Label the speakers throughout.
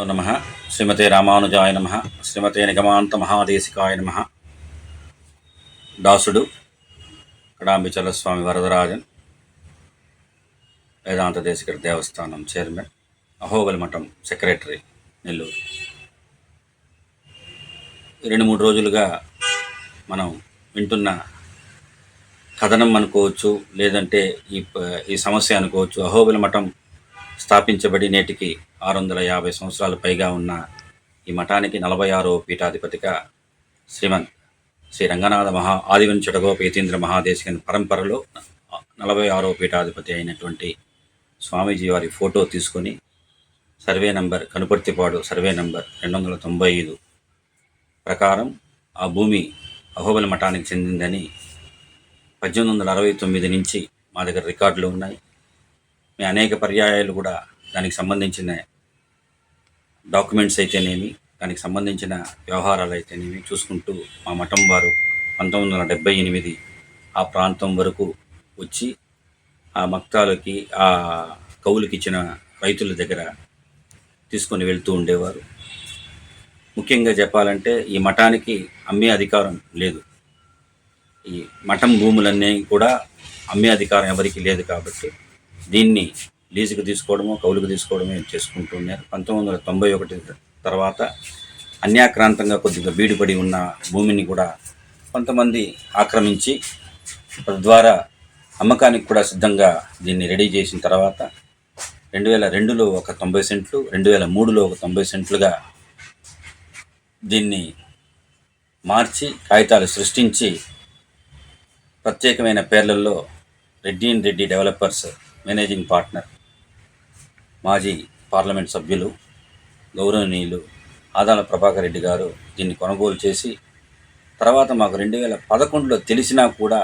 Speaker 1: హరియో నమ. శ్రీమతే రామానుజాయ నమ. శ్రీమతే నిగమాంత మహాదేశికాయ నమ. దాసుడు కడాంబిచల స్వామి వరదరాజన్ వేదాంత దేశికర దేవస్థానం చైర్మన్ అహోబలి మఠం సెక్రటరీ నెల్లూరు. ఈ రెండు మూడు రోజులుగా మనం వింటున్న కథనం అనుకోవచ్చు లేదంటే ఈ ఈ సమస్య అనుకోవచ్చు. అహోబిల మఠం స్థాపించబడి నేటికి ఆరు వందల యాభై సంవత్సరాలు పైగా ఉన్న ఈ మఠానికి నలభై ఆరో పీఠాధిపతిగా శ్రీమంత్ శ్రీ రంగనాథ మహా ఆదివంచడగో పీతీంద్ర మహాదేశికన్ పరంపరలో నలభై ఆరో పీఠాధిపతి అయినటువంటి స్వామీజీ వారి ఫోటో తీసుకొని survey number Kanuparthipadu survey number రెండు వందల తొంభై ఐదు ప్రకారం ఆ భూమి అహోబల మఠానికి చెందిందని పద్దెనిమిది వందల అరవై తొమ్మిది నుంచి మా దగ్గర రికార్డులు ఉన్నాయి. మేము అనేక పర్యాయాలు కూడా దానికి సంబంధించిన డాక్యుమెంట్స్ అయితేనేమి దానికి సంబంధించిన వ్యవహారాలు అయితేనేమి చూసుకుంటూ మా మఠం వారు పంతొమ్మిది వందల డెబ్బై ఎనిమిది ఆ ప్రాంతం వరకు వచ్చి ఆ మక్తాలకి ఆ కవులకి ఇచ్చిన రైతుల దగ్గర తీసుకొని వెళ్తూ ఉండేవారు. ముఖ్యంగా చెప్పాలంటే ఈ మఠానికి అమ్మే అధికారం లేదు. ఈ మఠం భూములన్నీ కూడా అమ్మే అధికారం ఎవరికి లేదు కాబట్టి దీన్ని లీజుకు తీసుకోవడము కౌలుకు తీసుకోవడమే చేసుకుంటూ ఉన్నారు. పంతొమ్మిది వందల తొంభై ఒకటి తర్వాత అన్యాక్రాంతంగా కొద్దిగా బీడుపడి ఉన్న భూమిని కూడా కొంతమంది ఆక్రమించి తద్వారా అమ్మకానికి కూడా సిద్ధంగా దీన్ని రెడీ చేసిన తర్వాత రెండు వేల రెండులో ఒక తొంభై సెంట్లు రెండు వేల మూడులో ఒక తొంభై సెంట్లుగా దీన్ని మార్చి కాగితాలు సృష్టించి ప్రత్యేకమైన పేర్లలో Reddy and Reddy developers managing partner మాజీ పార్లమెంట్ సభ్యులు గౌరవనీయులు ఆదాల ప్రభాకర్ రెడ్డి గారు దీన్ని కొనుగోలు చేసి తర్వాత మాకు రెండు వేల పదకొండులో తెలిసినా కూడా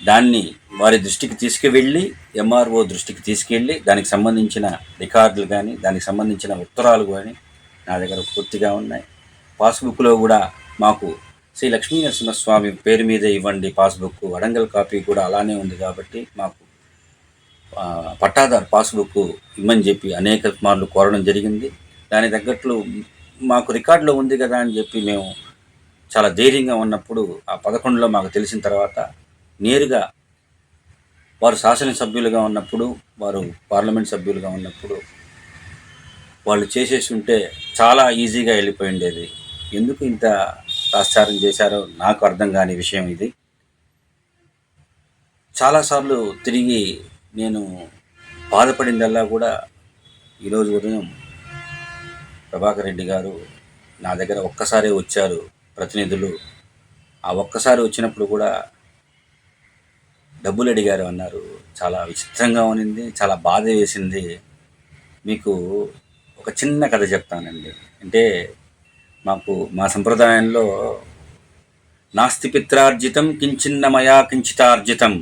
Speaker 1: దాన్ని వారి దృష్టికి తీసుకువెళ్ళి ఎంఆర్ఓ దృష్టికి తీసుకెళ్ళి దానికి సంబంధించిన రికార్డులు కానీ దానికి సంబంధించిన ఉత్తరాలు కానీ నా దగ్గర పూర్తిగా ఉన్నాయి. పాస్బుక్లో కూడా మాకు శ్రీ లక్ష్మీ నరసింహస్వామి పేరు మీదే ఇవ్వండి పాస్బుక్ అడంగల్ కాపీ కూడా అలానే ఉంది కాబట్టి మాకు పట్టాదారు పాస్బుక్ ఇమ్మని చెప్పి అనేక మార్లు కోరడం జరిగింది. దాని తగ్గట్లు మాకు రికార్డులో ఉంది కదా అని చెప్పి మేము చాలా ధైర్యంగా ఉన్నప్పుడు ఆ పదకొండులో మాకు తెలిసిన తర్వాత నేరుగా వారు శాసనసభ్యులుగా ఉన్నప్పుడు వారు పార్లమెంట్ సభ్యులుగా ఉన్నప్పుడు వాళ్ళు చేసేసి ఉంటే చాలా ఈజీగా వెళ్ళిపోయి ఉండేది ఎందుకు ఇంత తాత్సారం చేశారో నాకు అర్థం కాని విషయం ఇది. చాలాసార్లు తిరిగి నేను బాధపడిందల్లా కూడా ఈరోజు ఉదయం ప్రభాకర్ రెడ్డి గారు నా దగ్గర ఒక్కసారే వచ్చారు ప్రతినిధులు. ఆ ఒక్కసారి వచ్చినప్పుడు కూడా డబ్బులు అడిగారు అన్నారు. చాలా విచిత్రంగా ఉన్నింది చాలా బాధ వేసింది. మీకు ఒక చిన్న కథ చెప్తానండి. అంటే మాకు మా సంప్రదాయంలో నాస్తి పిత్రార్జితం కించిన్న మయా కించితార్జితం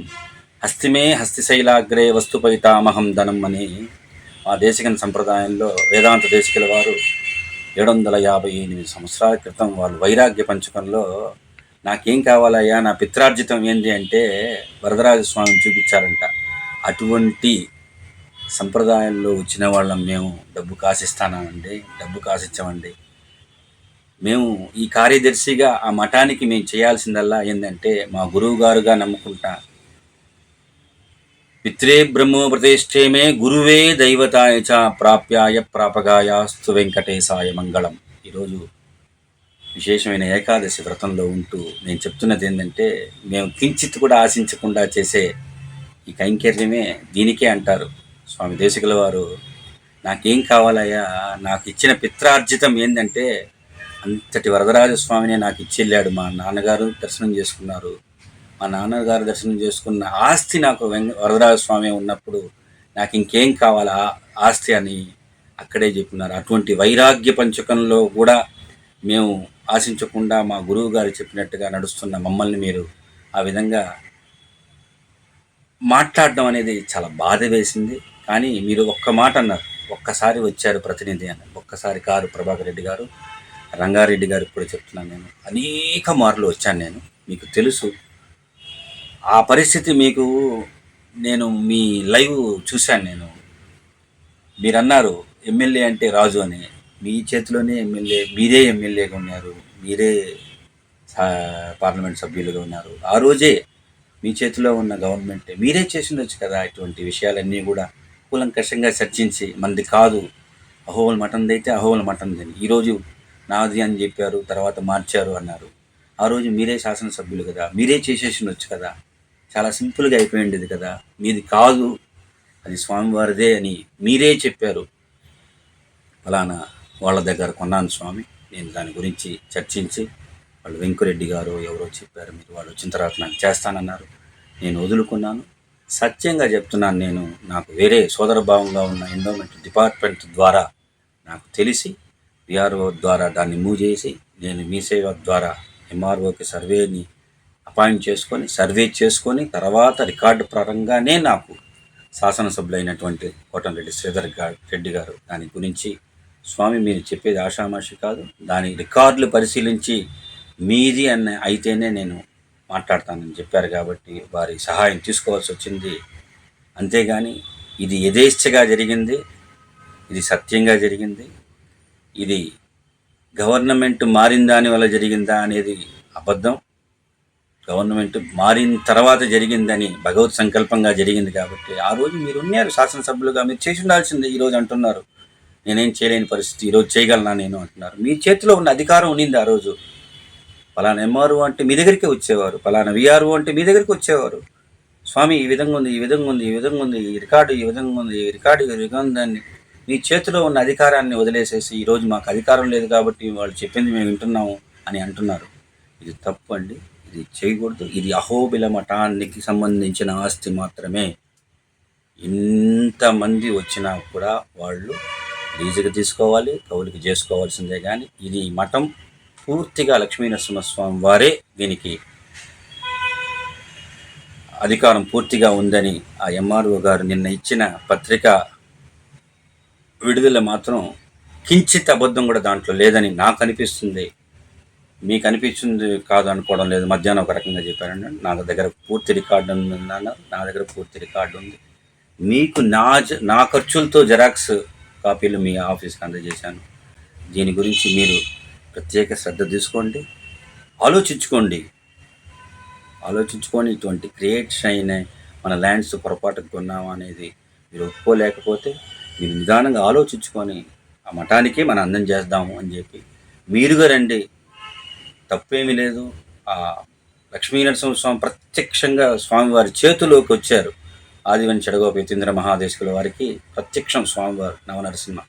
Speaker 1: హస్తిమే హస్తిశైలాగ్రే వస్తుపైతామహం ధనం అని మా దేశికన్ సంప్రదాయంలో వేదాంత దేశికుల వారు ఏడు వందల యాభై ఎనిమిది సంవత్సరాల క్రితం వాళ్ళు వైరాగ్య పంచకంలో నాకేం కావాలయ్యా నా పిత్రార్జితం ఏంటి అంటే వరదరాజస్వామిని చూపించారంట. అటువంటి సంప్రదాయంలో వచ్చిన వాళ్ళం మేము డబ్బు కాసిస్తానండి డబ్బు కాసిచ్చామండి. మేము ఈ కార్యదర్శిగా ఆ మఠానికి మేము చేయాల్సిందల్లా ఏంటంటే మా గురువు గారుగా నమ్ముకుంటా పిత్రే బ్రహ్మో ప్రతిష్ఠేమే గురువే దైవతాయ చ ప్రాప్యాయ ప్రాపగాయాస్తు వెంకటేశాయ మంగళం ఈరోజు విశేషమైన ఏకాదశి వ్రతంలో ఉంటూ నేను చెప్తున్నది ఏంటంటే మేము కించిత్ కూడా ఆశించకుండా చేసే ఈ కైంకర్యమే దీనికే అంటారు. స్వామి దేశికుల వారు నాకేం కావాలయ్యా? నాకు ఇచ్చిన పిత్రార్జితం ఏంటంటే అంతటి వరదరాజ స్వామినే నాకు ఇచ్చి వెళ్ళాడు మా నాన్నగారు దర్శనం చేసుకున్నారు. మా నాన్నగారు దర్శనం చేసుకున్న ఆస్తి నాకు వెంక వరదరాజ స్వామి ఉన్నప్పుడు నాకు ఇంకేం కావాలా? ఆ ఆస్తి అని అక్కడే చెప్పినారు. అటువంటి వైరాగ్య పంచకంలో కూడా మేము ఆశించకుండా మా గురువు గారు చెప్పినట్టుగా నడుస్తున్న మమ్మల్ని మీరు ఆ విధంగా మాట్లాడడం అనేది చాలా బాధ వేసింది. కానీ మీరు ఒక్క మాట అన్నారు. ఒక్కసారి వచ్చారు ప్రతినిధి అని. ఒక్కసారి కారు ప్రభాకర్ రెడ్డి గారు రంగారెడ్డి గారికి కూడా చెప్తున్నాను నేను. అనేక మార్లు వచ్చాను నేను. మీకు తెలుసు. ఆ పరిస్థితి మీకు నేను మీ లైవ్ చూశాను నేను. మీరు అన్నారు ఎమ్మెల్యే అంటే రాజు అని. మీ చేతిలోనే ఎమ్మెల్యే మీరే ఎమ్మెల్యేగా ఉన్నారు. మీరే పార్లమెంట్ సభ్యులుగా ఉన్నారు. ఆ రోజే మీ చేతిలో ఉన్న గవర్నమెంట్ మీరే చేసిండొచ్చు కదా ఇటువంటి విషయాలన్నీ కూడా కూలంకషంగా చర్చించి మంది కాదు అహోవల్ మటన్ది అయితే అహోవల్ మటన్ది ఈరోజు నాది అని చెప్పారు తర్వాత మార్చారు అన్నారు. ఆ రోజు మీరే శాసనసభ్యులు కదా మీరే చేసేసిండొచ్చు కదా. చాలా సింపుల్గా అయిపోయింది కదా. మీది కాదు. అది స్వామివారిదే అని మీరే చెప్పారు. ఫలానా వాళ్ళ దగ్గర కొన్నాను స్వామి. నేను దాని గురించి చర్చించి వాళ్ళు వెంకురెడ్డి గారు ఎవరో చెప్పారు. మీరు వాళ్ళు వచ్చిన తర్వాత నాకు చేస్తానన్నారు. నేను వదులుకున్నాను. సత్యంగా చెప్తున్నాను నేను. నాకు వేరే సోదర భావంగా ఉన్న ఎండోమెంట్ డిపార్ట్మెంట్ ద్వారా నాకు తెలిసి విఆర్ఓ ద్వారా దాన్ని మూవ్ చేసి నేను మీ సేవ ద్వారా ఎంఆర్ఓకి సర్వేని అపాయింట్ చేసుకొని సర్వే చేసుకొని తర్వాత రికార్డు పరంగానే నాకు శాసనసభ్యులైనటువంటి కోటంరెడ్డి శ్రీధర్ రెడ్డి గారు దాని గురించి స్వామి మీరు చెప్పేది ఆషామాషి కాదు. దాని రికార్డులు పరిశీలించి మీది అన్న అయితేనే నేను మాట్లాడతానని చెప్పారు కాబట్టి వారి సహాయం తీసుకోవాల్సి వచ్చింది. అంతేగాని ఇది యథేచ్ఛగా జరిగింది. ఇది సత్యంగా జరిగింది. ఇది గవర్నమెంట్ మారిన దాని వల్ల జరిగిందా అనేది అబద్ధం. గవర్నమెంట్ మారిన తర్వాత జరిగిందని భగవత్ సంకల్పంగా జరిగింది కాబట్టి ఆ రోజు మీరు ఉన్నారు శాసనసభ్యులుగా మీరు చేసి ఉండాల్సిందే ఈరోజు అంటున్నారు. నేనేం చేయలేని పరిస్థితి ఈరోజు చేయగలనా నేను అంటున్నారు. మీ చేతిలో ఉన్న అధికారం ఉన్నింది ఆ రోజు. పలానా ఎంఆర్ఓ అంటే మీ దగ్గరికే వచ్చేవారు పలానా విఆర్ఓ అంటే మీ దగ్గరికి వచ్చేవారు. స్వామి ఈ విధంగా ఉంది ఈ విధంగా ఉంది ఈ విధంగా ఉంది ఈ రికార్డు ఈ విధంగా ఉంది ఈ రికార్డు ఈ విధంగా ఉందని మీ చేతిలో ఉన్న అధికారాన్ని వదిలేసేసి ఈరోజు మాకు అధికారం లేదు కాబట్టి వాళ్ళు చెప్పింది మేము వింటున్నాము అని అంటున్నారు. ఇది తప్పు అండి. ఇది చేయకూడదు. ఇది అహోబిల మఠానికి సంబంధించిన ఆస్తి మాత్రమే. ఇంతమంది వచ్చినా కూడా వాళ్ళు లీజుకి తీసుకోవాలి కౌలుకి చేసుకోవాల్సిందే కానీ ఇది మఠం పూర్తిగా లక్ష్మీనరసింహస్వామి వారే దీనికి అధికారం పూర్తిగా ఉందని ఆ ఎంఆర్ఓ గారు నిన్న ఇచ్చిన పత్రిక విడుదల మాత్రం కించిత్ అబద్ధం కూడా దాంట్లో లేదని నాకు అనిపిస్తుంది. మీకు అనిపించింది కాదు అనుకోవడం లేదు. మధ్యాహ్నం ఒక రకంగా చెప్పారండి. నా దగ్గర పూర్తి రికార్డు ఉంది నా దగ్గర పూర్తి రికార్డు ఉంది. మీకు నా జ- నా ఖర్చులతో జెరాక్స్ కాపీలు మీ ఆఫీస్కి అందజేశాను. దీని గురించి మీరు ప్రత్యేక శ్రద్ధ తీసుకోండి. ఆలోచించుకోండి. ఆలోచించుకొని ఇటువంటి క్రియేట్స్ అయిన మన ల్యాండ్స్ పొరపాటుకు కొన్నామా అనేది మీరు ఒప్పుకోలేకపోతే మీరు నిదానంగా ఆలోచించుకొని ఆ మఠానికి మనం అందం చేద్దాము అని చెప్పి మీరుగా రండి. తప్పేమీ లేదు. ఆ లక్ష్మీనరసింహ స్వామి ప్రత్యక్షంగా స్వామివారి చేతిలోకి వచ్చారు. ఆదివని చెడగోప యతీంద్ర మహాదేశకుల వారికి ప్రత్యక్షం స్వామివారు నవనరసింహ.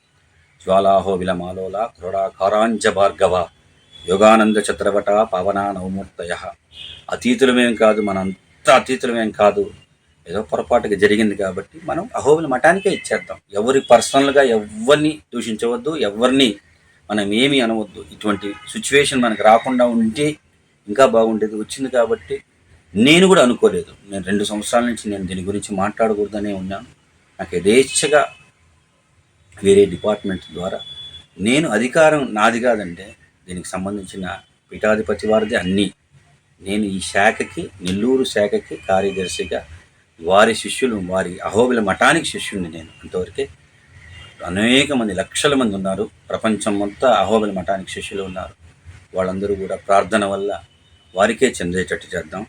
Speaker 1: జ్వాలాహో విలమాలోల క్రోడాకారాంజ భార్గవ యోగానంద చత్రవట పవన నవమూర్తయ. అతీతులమేం కాదు మనంతా అతీతులమేం కాదు. ఏదో పొరపాటుగా జరిగింది కాబట్టి మనం అహోబిల మఠానికే ఇచ్చేద్దాం. ఎవరి పర్సనల్గా ఎవరిని దూషించవద్దు ఎవరిని మనం ఏమీ అనవద్దు. ఇటువంటి సిచ్యువేషన్ మనకు రాకుండా ఉంటే ఇంకా బాగుండేది. వచ్చింది కాబట్టి నేను కూడా అనుకోలేదు. నేను రెండు సంవత్సరాల నుంచి నేను దీని గురించి మాట్లాడకూడదనే ఉన్నాను. నాకు యథేచ్ఛగా వేరే డిపార్ట్మెంట్ ద్వారా నేను అధికారం నాది కాదంటే దీనికి సంబంధించిన పీఠాధిపతి వారిది అన్నీ. నేను ఈ శాఖకి నెల్లూరు శాఖకి కార్యదర్శిగా వారి శిష్యులు వారి అహోబిల మఠానికి శిష్యుడిని నేను అంతవరకే అనేక మంది లక్షల మంది ఉన్నారు. ప్రపంచం మొత్తం అహోబిల మఠానికి శిష్యులు ఉన్నారు. వాళ్ళందరూ కూడా ప్రార్థన వల్ల వారికే చెందేటట్టు చేద్దాం.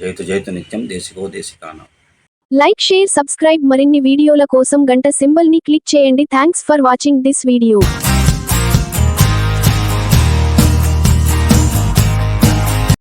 Speaker 1: జైతు జైతు నిత్యం దేశికో దేశికానం.
Speaker 2: లైక్ షేర్ సబ్స్క్రైబ్ మరిన్ని వీడియోల కోసం గంట సింబల్ని క్లిక్ చేయండి. Thanks for watching this video.